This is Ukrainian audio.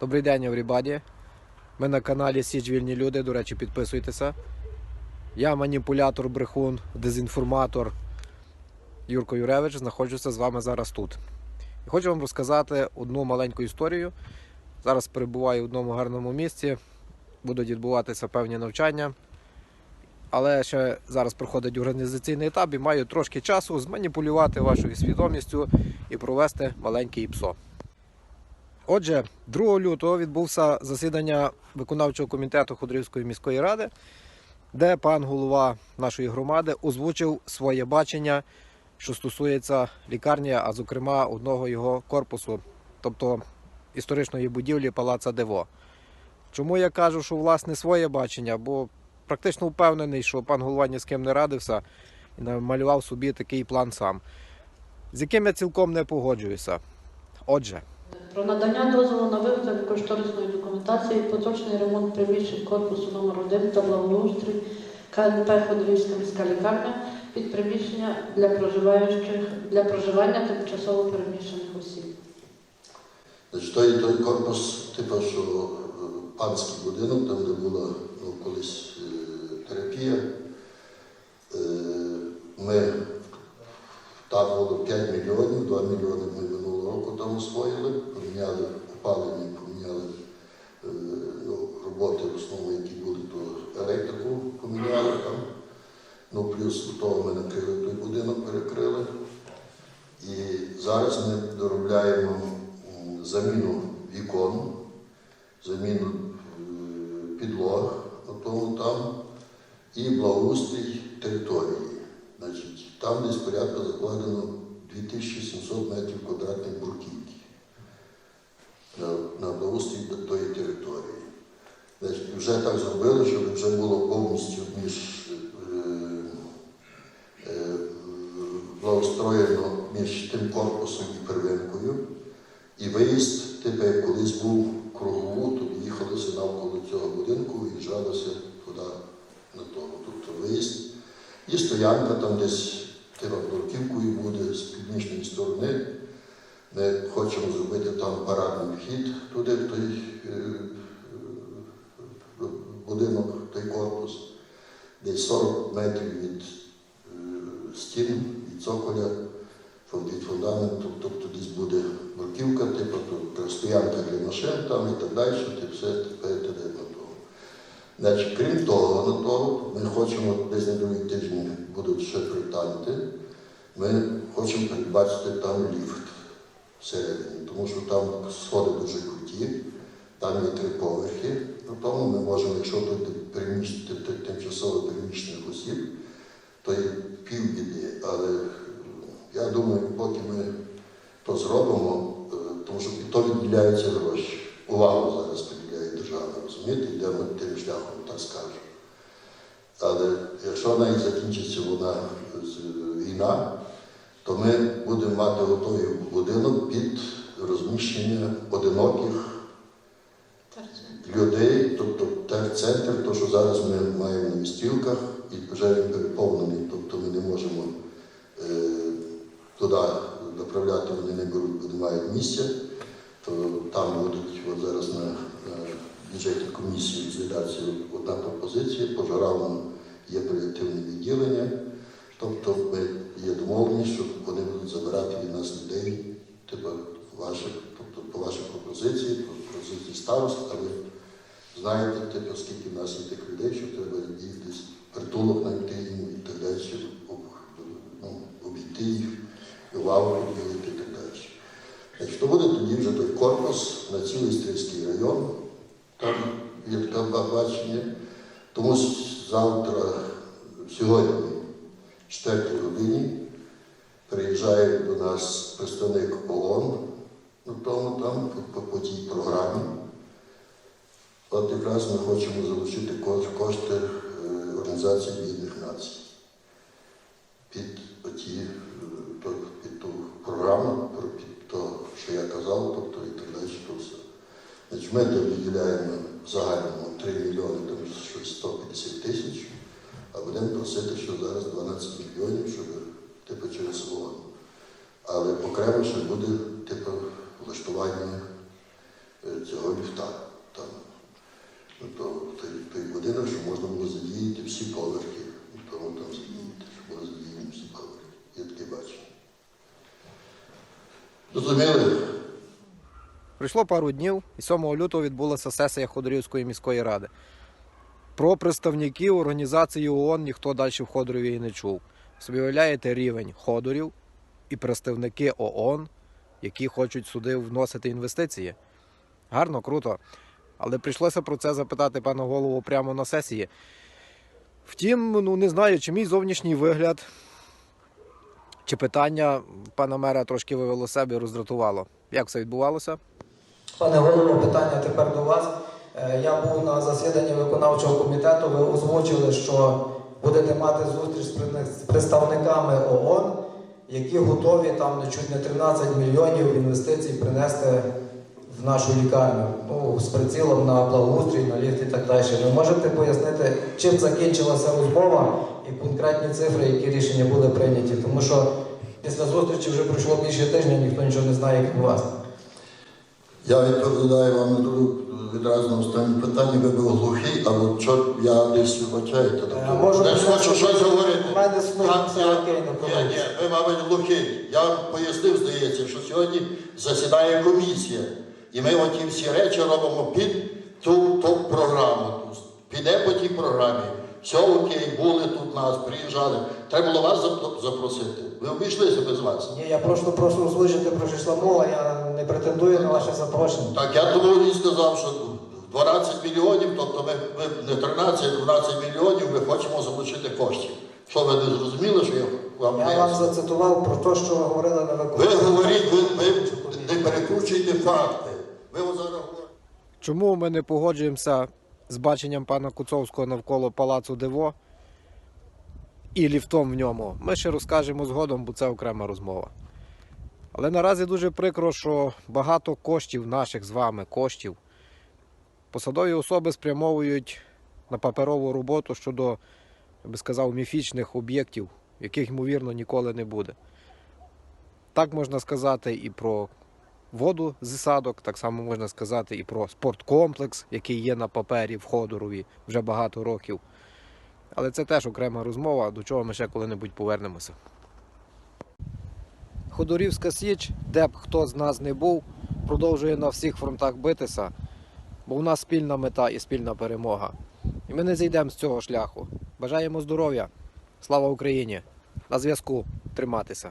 Добрий день, everybody. Ми на каналі Січ Вільні Люди. До речі, підписуйтеся. Я маніпулятор, брехун, дезінформатор Юрко Юревич. Знаходжуся з вами зараз тут. І хочу вам розказати одну маленьку історію. Зараз перебуваю в одному гарному місці. Будуть відбуватися певні навчання. Але ще зараз проходить організаційний етап і маю трошки часу зманіпулювати вашою свідомістю і провести маленький ПСО. Отже, 2 лютого відбувся засідання виконавчого комітету Худрівської міської ради, де пан голова нашої громади озвучив своє бачення, що стосується лікарні, а зокрема одного його корпусу, тобто історичної будівлі Палаца Дево. Чому я кажу, що власне своє бачення? Бо практично впевнений, що пан голова ні з ким не радився і намалював собі такий план сам, з яким я цілком не погоджуюся. Отже. Про надання дозволу на виготовлення кошторисної документації, поточний ремонт приміщень корпусу номер 1 та благоустрій КНП Ходорівська міська лікарня під приміщення для проживаючих для проживання тимчасово переміщених осіб. Значить, той, той корпус, типу, що е, панський будинок, там де була ну, колись е, терапія. Е, Ми там було 5 мільйонів, 2 мільйони ми минулого року там освоїли, поміняли опалення, поміняли е, ну, роботи в основному, які були, то електрику поміняли там. Ну, плюс до того ми накрили той будинок, перекрили. І зараз ми доробляємо заміну вікон, заміну е, підлог тому там і благоустрій території. Значить, там десь порядка закладено 2700 метрів квадратних бруківки на, на благоустрій до тої території. Значить, вже так зробили, щоб вже було повністю між е, е, благоустроєно між тим корпусом і первинкою. І виїзд, типу, як колись був кругову, то їхалося навколо цього будинку і їжджалося туди на тому. Тобто виїзд. І стоянка там десь Дорківкою буде з північної сторони. Ми хочемо зробити там парадний вхід туди, в той е, будинок, той корпус. Десь 40 метрів від е, стін, від цоколя, від фундаменту, тобто десь буде бруківка, типу, то стоянка для машин там і так далі, ти все того. Значить, крім того, на того, ми хочемо десь на другий тиждень будуть ще проєктанти, ми хочемо передбачити там ліфт всередині, тому що там сходи дуже круті, там є три поверхи, тому ми можемо, якщо тут переміщити тимчасово переміщених осіб, то є півбіди. Але е, я думаю, поки ми то зробимо, е, тому що то відділяються гроші. Увагу зараз приділяє держава, розумієте, йдемо тим шляхом, так скажемо. Але якщо навіть закінчиться вона війна, то ми будемо мати готовий будинок під розміщення одиноких людей, тобто терцентр, то що зараз ми містілках, і вже він переповнений, тобто ми не можемо е, туди направляти, вони не беруть, не мають місця, то там будуть от зараз на, на бюджетній комісії розглядатися одна пропозиція, пожаравно є паліативне відділення, тобто ми є домовлені, що вони будуть забирати від нас людей, типу ваших, тобто по вашій пропозиції, по пропозиції старост, але знаєте, типу, скільки в нас є тих людей, що треба їх десь притулок знайти їм і так далі, ну, обійти їх, і увагу поділити і так далі. То буде тоді вже той корпус на цілий Стрільський район, там є таке бачення. Тому завтра, сьогодні, в 4 годині, приїжджає до нас представник ООН, ну, тому там по, по тій програмі. От якраз ми хочемо залучити кошти е, Організації Об'єднаних Націй під оті, е, під ту програму, під то, що я казав, тобто і так далі, то все. Значить, ми там виділяємо в загальному 3 мільйони, там щось 150 тисяч, а будемо просити, що зараз 12 мільйонів, щоб типу через ООН. Але окремо ще буде типу влаштування е, цього ліфта. Зрозуміли? Пройшло пару днів, і 7 лютого відбулася сесія Ходорівської міської ради. Про представників організації ООН ніхто далі в Ходорові і не чув. Собі уявляєте рівень Ходорів і представники ООН, які хочуть сюди вносити інвестиції. Гарно, круто. Але прийшлося про це запитати пана голову прямо на сесії. Втім, ну не знаю, чи мій зовнішній вигляд, чи питання пана мера трошки вивело себе і роздратувало. Як це відбувалося? Пане голово, питання тепер до вас. Е, Я був на засіданні виконавчого комітету. Ви озвучили, що будете мати зустріч з пред- представниками ООН, які готові там чуть не 13 мільйонів інвестицій принести в нашу лікарню. Ну, з прицілом на благоустрій, на ліфт і так далі. Ви можете пояснити, чим закінчилася розмова і конкретні цифри, які рішення були прийняті? Тому що після зустрічі вже пройшло більше тижня, ніхто нічого не знає, як у вас. Я відповідаю вам відразу на останнє питання, ви були глухі, або що я десь вибачаєте. Е, Тобто, можу десь хочу щось говорити. в мене я- Ні, ні, ви, мабуть, глухі. Я вам пояснив, здається, що сьогодні засідає комісія. І ми оті всі речі робимо під ту, ту програму. Піде по тій програмі. Все окей, були тут нас, приїжджали. Треба було вас запросити. Ви обійшлися без вас. Ні, я просто прошу озвучити про йшла мова, я не претендую на ваше запрошення. Так, я тому і сказав, що 12 мільйонів, тобто ми, ми не 13, а 12 мільйонів ми хочемо залучити коштів. Що ви не зрозуміли, що я вам Я вам зацитував про те, що ви говорили на Ви говоріть, ви, ви не перекручуйте факти. Ви от зараз говорите. Чому ми не погоджуємося з баченням пана Куцовського навколо палацу Диво і ліфтом в ньому? Ми ще розкажемо згодом, бо це окрема розмова. Але наразі дуже прикро, що багато коштів наших з вами коштів посадові особи спрямовують на паперову роботу щодо, я би сказав, міфічних об'єктів, яких, ймовірно, ніколи не буде. Так можна сказати і про воду з садок, так само можна сказати і про спорткомплекс, який є на папері в Ходорові вже багато років. Але це теж окрема розмова, до чого ми ще коли-небудь повернемося. Ходорівська Січ, де б хто з нас не був, продовжує на всіх фронтах битися, бо у нас спільна мета і спільна перемога. І ми не зійдемо з цього шляху. Бажаємо здоров'я! Слава Україні! На зв'язку триматися!